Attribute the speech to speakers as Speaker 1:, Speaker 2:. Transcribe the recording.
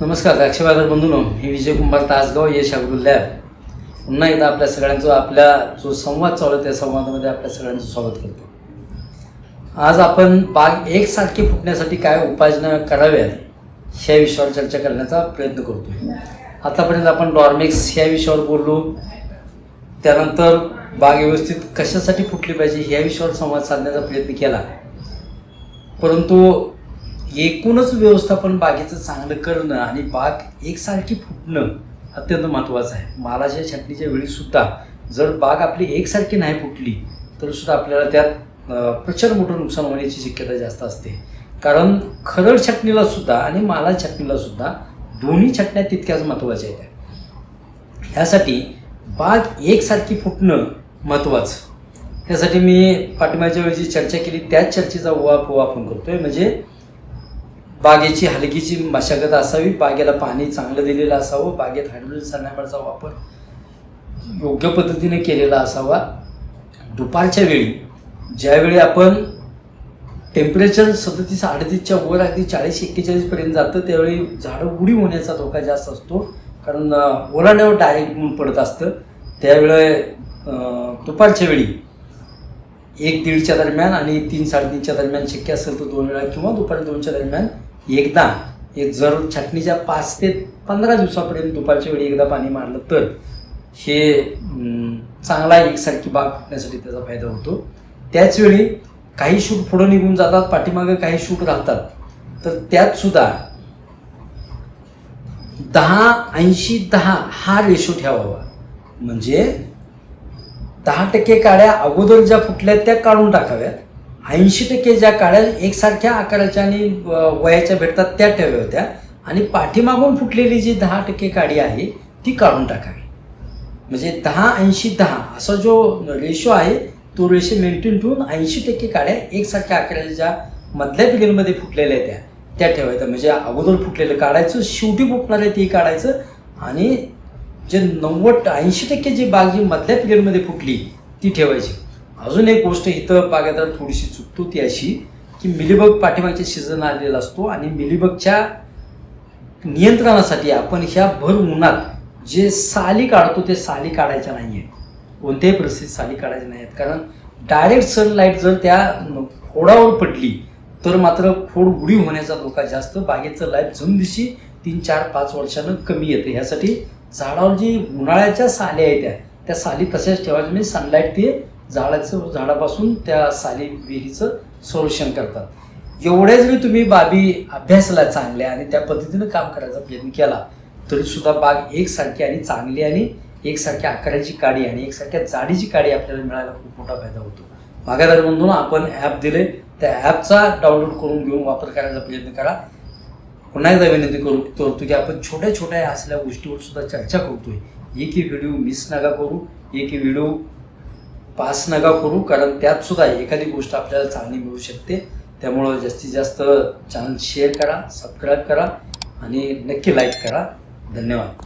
Speaker 1: नमस्कार द्राक्षबाजार बंधूनो मी विजय कुंभार तासगाव यश अग्रुल लॅब. पुन्हा एकदा आपल्या सगळ्यांचं आपल्या जो संवाद चालू आहे त्या संवादामध्ये आपल्या सगळ्यांचं स्वागत करतो. आज आपण बाग एकसारखी फुटण्यासाठी काय उपाययोजना कराव्यात ह्या विषयावर चर्चा करण्याचा प्रयत्न करतो आतापर्यंत आपण डॉर्मिक्स ह्या विषयावर बोललो. त्यानंतर बाग व्यवस्थित कशासाठी फुटली पाहिजे ह्या विषयावर संवाद साधण्याचा प्रयत्न केला. परंतु एकूणच व्यवस्थापन बागेचं चांगलं करणं आणि बाग एकसारखी फुटणं अत्यंत महत्त्वाचं आहे. मालाच्या छाटणीच्या वेळीसुद्धा जर बाग आपली एकसारखी नाही फुटली तर सुद्धा आपल्याला त्यात प्रचंड मोठं नुकसान होण्याची शक्यता जास्त असते. कारण खरड छाटणीला सुद्धा आणि माला छाटणीला सुद्धा दोन्ही छाटण्या तितक्याच महत्त्वाच्या आहेत. ह्यासाठी बाग एकसारखी फुटणं महत्त्वाचं त्यासाठी मी पाठिंबाच्या वेळी जी चर्चा केली त्याच चर्चेचा उहापोह आपण करतोय. म्हणजे बागेची हलकीची मशागत असावी बागेला पाणी चांगलं दिलेलं असावं बागेत हायड्रोजन सल्फायडचा वापर योग्य पद्धतीने केलेला असावा. दुपारच्या वेळी ज्यावेळी आपण टेम्परेचर सदतीस अडतीसच्या वर अगदी चाळीस एक्केचाळीसपर्यंत जातं त्यावेळी झाडं उडी होण्याचा धोका जास्त असतो. कारण ओलांड्यावर डायरेक्ट ऊन पडत असतं. त्यावेळे दुपारच्या वेळी एक दीडच्या दरम्यान आणि तीन साडेतीनच्या दरम्यान शक्य असेल तर दोन वेळा किंवा दुपारी दोनच्या दरम्यान एकदा एक जर छाटणीच्या पाच ते पंधरा दिवसापर्यंत दुपारच्या वेळी एकदा पाणी मारलं तर हे चांगला एकसारखी बाग फुटण्यासाठी त्याचा फायदा होतो. त्याचवेळी काही शूट पुढं निघून जातात पाठीमागे काही शूट राहतात. तर त्यात सुद्धा दहा ऐंशी दहा हा रेशो ठेवावा. म्हणजे दहा टक्के काड्या अगोदर ज्या फुटल्या त्या काढून टाकाव्यात. ऐंशी टक्के ज्या काड्या एकसारख्या आकाराच्या आणि वयाच्या भेटतात त्या ठेव्या होत्या. आणि पाठीमागून फुटलेली जी दहा टक्के काडी आहे ती काढून टाकावी. म्हणजे दहा ऐंशी दहा असा जो रेशो आहे तो रेशो मेंटेन ठेवून ऐंशी टक्के काड्या एकसारख्या आकाराच्या ज्या मधल्या पिरियडमध्ये फुटलेल्या आहेत त्या त्या ठेवायच्या. म्हणजे अगोदर फुटलेलं काढायचं शेवटी फुटणार आहे ते काढायचं. आणि जे नव्वद ऐंशी टक्के जी बाग जी मधल्या पिरियडमध्ये फुटली ती ठेवायची. अजून एक गोष्ट इथं बागायदार थोडीशी चुकतो ती अशी की मिलीबग पाठीमागचे सीझन आलेला असतो आणि मिलीबगच्या नियंत्रणासाठी आपण ह्या भर उन्हात जे साली काढतो ते साली काढायच्या नाही आहेत कोणत्याही परिस्थितीत साली काढायच्या नाही आहेत कारण डायरेक्ट सनलाईट जर त्या खोडावर पडली तर मात्र खोड उडी होण्याचा धोका जास्त बागेचं लाईफ जमदिशी तीन चार पाच वर्षानं कमी येतं. ह्यासाठी झाडावर जी उन्हाळ्याच्या साल्या आहेत त्या त्या साली तशाच ठेवायच्या म्हणजे सनलाईट ते झाडाचं झाडापासून त्या साली विहिरीचं संरक्षण करतात. एवढ्याच वेळी तुम्ही बाबी अभ्यासाला चांगल्या आणि त्या पद्धतीनं काम करायचा प्रयत्न केला तरीसुद्धा बाग एकसारखी आणि चांगली आणि एकसारख्या आकाराची काडी आणि एकसारख्या जाडीची काडी आपल्याला मिळायला खूप मोठा फायदा होतो. बागायदार म्हणून आपण ॲप दिले. त्या ॲपचा डाउनलोड करून घेऊन वापर करायचा प्रयत्न करा. पुन्हा एकदा विनंती करू करतो की आपण छोट्या छोट्या असल्या गोष्टीवर सुद्धा चर्चा करतोय. एकही व्हिडिओ मिस नका करू. एकही व्हिडिओ पास नका करू कारण त्यात सुद्धा एखादी गोष्ट आपल्याला चांगली मिळू शकते. त्यामुळं जास्तीत जास्त चॅनल शेअर करा सबस्क्राईब करा आणि नक्की लाईक करा. धन्यवाद.